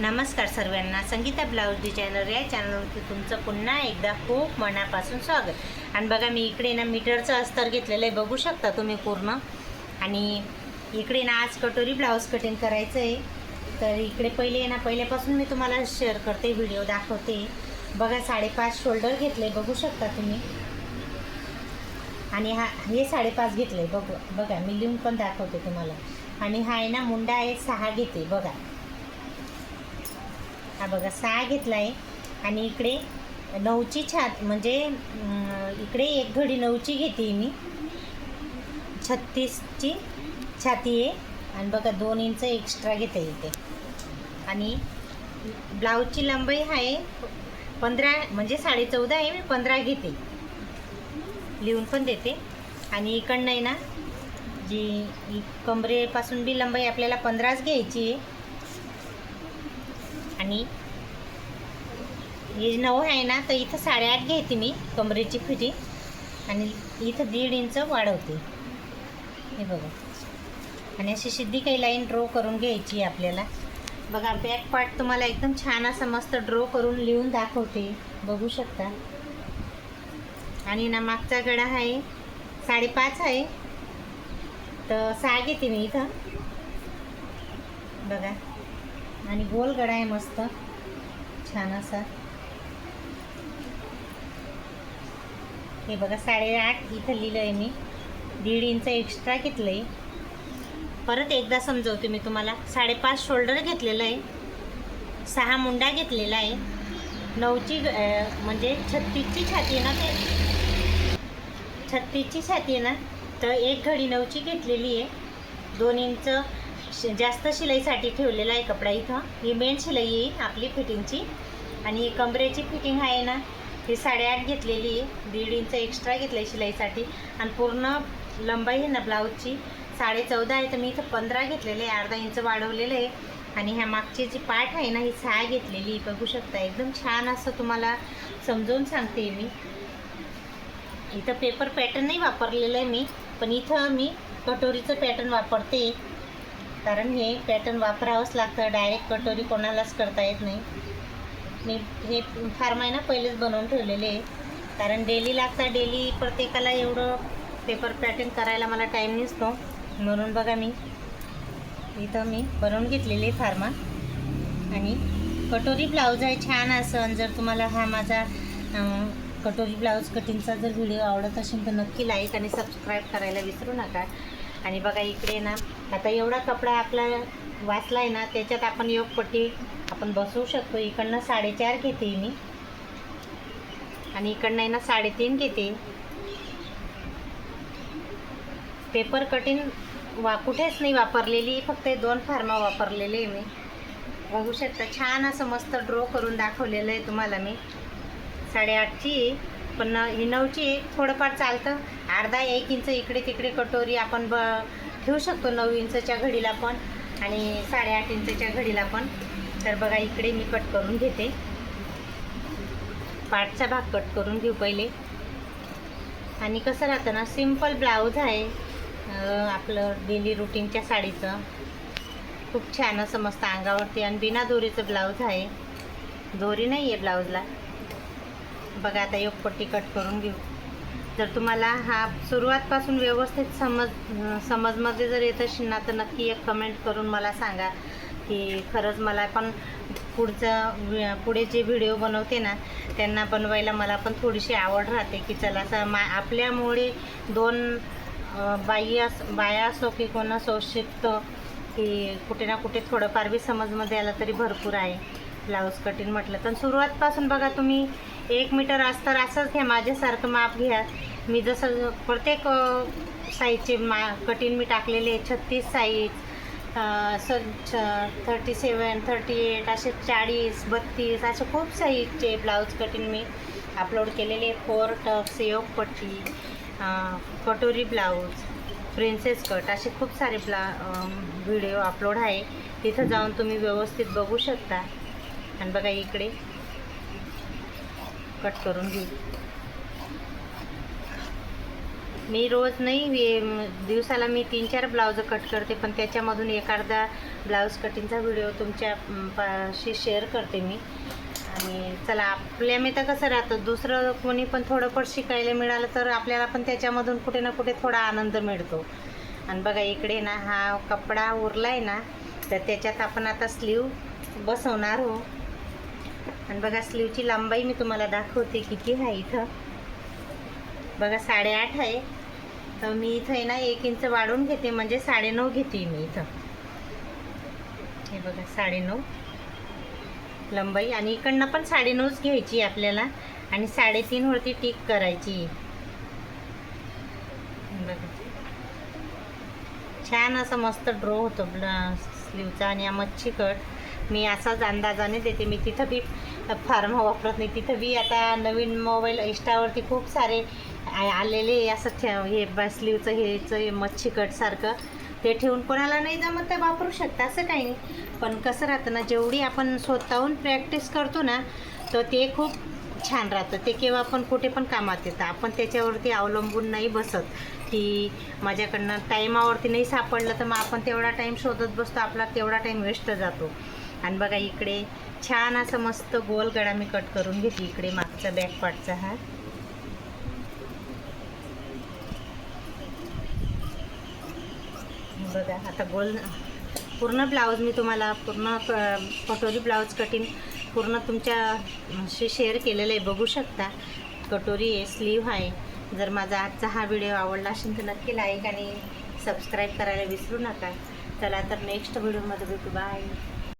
नमस्कार सर्वांना. Sangeeta blouse designer या चॅनलवरती तुमचं पुन्हा एकदा खूप मनापासून स्वागत. आणि बघा मी इकडे ना मीटरचं अस्तर घेतलेलं आहे. बघू शकता तुम्ही पूर्ण. आणि इकडे ना आज कटोरी ब्लाऊज कटिंग करायचं आहे. तर इकडे पहिले ना पहिल्यापासून मी तुम्हाला शेअर करते व्हिडिओ दाखवते. बघा साडेपाच शोल्डर घेतले बघू शकता तुम्ही. आणि हा हे साडेपाच घेतले बघू बघा मी लिहून पण दाखवते तुम्हाला. आणि हा आहे ना मुंडा आहे सहा घेते बघा. हा बघा सहा घेतला आहे आणि इकडे नऊची छात म्हणजे इकडे एक घडी नऊची घेते मी. छत्तीसची छाती आहे. आणि बघा दोन इंच एक्स्ट्रा घेते इथे. आणि ब्लाऊजची लंबाई आहे पंधरा म्हणजे साडे चौदा आहे मी पंधरा घेते. लिहून पण देते. आणि इकडनं आहे ना जी कमरेपासून बी लंबाई आपल्याला पंधराच घ्यायची आहे. आणि हे नऊ आहे ना तर इथं साडेआठ घेते मी कमरेची फिटी. आणि इथं दीड इंच वाढवते. हे बघा. आणि अशी सिद्धी काही लाईन ड्रॉ करून घ्यायची आहे आपल्याला. बघा बॅक पार्ट तुम्हाला एकदम छान असं मस्त ड्रॉ करून लिहून दाखवते. बघू शकता. आणि ना मागचा गडा आहे साडेपाच आहे. तर सहा घेते मी इथं. बघा. आणि गोल गडा आहे मस्त. छान असा. हे बघा साडेआठ इथं लिहिलं आहे मी. दीड इंच एक्स्ट्रा घेतलं आहे परत एकदा समजवते मी तुम्हाला. साडेपाच शोल्डर घेतलेलं आहे सहा मुंडा घेतलेला आहे नऊची म्हणजे छत्तीसची छाती आहे ना ते? छत्तीसची छाती आहे ना? तर एक घडी नऊची घेतलेली आहे. दोन इंच जास्त शिलाईसाठी ठेवलेला आहे कपडा इथं. ही मेन शिलाई आहे आपली फिटिंगची. आणि कमरेची फिटिंग आहे ना ही साडेआठ घेतलेली आहे. दीड इंच एक्स्ट्रा घेतलं आहे शिलाईसाठी. आणि पूर्ण लंबाई आहे ना ब्लाऊजची. साडे चौदा आहे तर मी इथं पंधरा घेतलेले आहे. अर्धा इंच वाढवलेलं आहे. आणि ह्या मागची जी पाठ आहे ना ही सहा घेतलेली आहे. बघू शकता एकदम छान असं तुम्हाला समजवून सांगते मी. इथं पेपर पॅटर्नही वापरलेलं आहे मी पण इथं मी कटोरीचं पॅटर्न वापरते. कारण हे पॅटर्न वापरावंच लागतं. डायरेक्ट कटोरी कोणालाच करता येत नाही. मी हे फार महिना पहिलेच बनवून ठेवलेले आहे कारण डेली लागतं. डेली प्रत्येकाला एवढं पेपर पॅटर्न करायला मला टाईम नसतो. म्हणून बघा मी इथं मी बनवून घेतलेले फार्मा. आणि कटोरी ब्लाऊज आहे. छान असं. आणि जर तुम्हाला हा माझा कटोरी ब्लाऊज कटिंगचा जर व्हिडिओ आवडत असेल तर नक्की लाईक आणि सबस्क्राईब करायला विसरू नका. आणि बघा इकडे ना आता एवढा कपडा आपला वाचला आहे ना त्याच्यात आपण योगपट्टी आपण बसवू शकतो. इकडनं साडेचार घेते मी. आणि इकडनं आहे ना साडेतीन घेते. पेपर कटिंग वा कुठेच नाही वापरलेली फक्त दोन फार्मा वापरलेले आहे मी. बघू शकता छान असं मस्त ड्रॉ करून दाखवलेलं आहे तुम्हाला मी. साडेआठची पण ही नऊची थोडंफार चालतं. अर्धा एक इंच इकडे तिकडे कटोरी आपण ब ठेवू शकतो. नऊ इंचच्या घडीला पण आणि साडेआठ इंचच्या घडीला पण. तर बघा इकडे मी कट करून घेते. पाठचा भाग कट करून घेऊ पहिले. आणि कसं राहतं ना सिंपल ब्लाऊज आहे. आपलं डेली रुटीनच्या साडीचं. खूप छान असं मस्त अंगावरती आणि बिना दोरीचं ब्लाऊज आहे. दोरी नाही आहे ब्लाऊजला. बघा आता एक पट्टी कट करून घेऊ. जर तुम्हाला हा सुरुवातपासून व्यवस्थित समज समजमध्ये जर येत असेल ना तर नक्की एक कमेंट करून मला सांगा की खरंच मला पण पुढचं पुढे जे व्हिडिओ बनवते ना त्यांना बनवायला मला पण थोडीशी आवड राहते की चला असं मा आपल्यामुळे दोन बाई अस बाया असो की कोण असो शिकतो की कुठे ना कुठे थोडंफार बी समजमध्ये आलं तरी भरपूर आहे. ब्लाऊज कटिंग म्हटलं तर सुरुवातपासून बघा तुम्ही एक मीटर असतं असंच घ्या माझ्यासारखं माप घ्या. मी जसं प्रत्येक साईजचे मा कटिंग मी टाकलेले छत्तीस size thirty seven thirty eight असे चाळीस बत्तीस असे खूप साईजचे ब्लाऊज कटिंग मी अपलोड केलेले फोर टक्स योगपट्टी कटोरी ब्लाऊज प्रिन्सेस कट असे खूप सारे ब्ला व्हिडिओ अपलोड आहे. तिथं जाऊन तुम्ही व्यवस्थित बघू शकता. आणि बघा इकडे. कट करून घेऊ. मी रोज नाही दिवसाला मी तीन चार ब्लाऊज कट करते पण त्याच्यामधून एक अर्धा ब्लाऊज कटिंगचा व्हिडिओ तुमच्या पाशी शेअर करते मी. आणि चला आपल्या मी तर कसं राहतं दुसरं कोणी पण थोडंफार शिकायला मिळालं तर आपल्याला पण त्याच्यामधून कुठे ना कुठे थोडा आनंद मिळतो. आणि बघा इकडे ना हा कपडा उरला आहे ना तर त्याच्यात आपण आता स्लीव बसवणार हो. आणि बघा स्लीवची लांबाई मी तुम्हाला दाखवते किती आहे इथं. बघा साडेआठ आहे. तर मी इथं आहे ना एक इंच वाढवून घेते म्हणजे साडेनऊ घेते मी इथं. हे बघा साडेनऊ लंबाई. आणि इकडनं पण साडेनऊच घ्यायची आपल्याला. आणि साडेतीनवरती टिक करायची. बघा. छान असं मस्त ड्रो होतो स्लीवचा आणि हा मच्छी कट मी असाच अंदाजाने देते. मी तिथं बी फार्म वापरत नाही. तिथं बी आता नवीन मोबाईल इंस्टावरती खूप सारे आलेले असं ठे- हे बसलीवचं हेचं हे मच्छी कटसारखं ते ठेवून कोणाला नाही जमत ते वापरू शकता. असं काही नाही. पण कसं राहतं ना जेवढी आपण स्वतःहून प्रॅक्टिस करतो ना तर ते खूप छान राहतं. ते केव्हा पण कुठे पण कामात येतं. आपण त्याच्यावरती अवलंबून नाही बसत की माझ्याकडनं टाईमावरती नाही सापडलं तर मग आपण तेवढा टाईम शोधत बसतो. आपला तेवढा टाईम वेस्ट जातो. आणि बघा इकडे छान असं मस्त गोल गळा मी कट करून घेते इकडे मागचा बॅक पार्टचा हा. बघा आता गोल पूर्ण ब्लाऊज मी तुम्हाला पूर्ण क- कटोरी ब्लाऊज कटिंग पूर्ण तुमच्याशी शेअर केलेलं आहे. बघू शकता कटोरी आहे स्लीव आहे. जर माझा आजचा हा व्हिडिओ आवडला असेल तर नक्की लाईक आणि सबस्क्राईब करायला विसरू नका. चला तर नेक्स्ट व्हिडिओमध्ये भेटू. बाय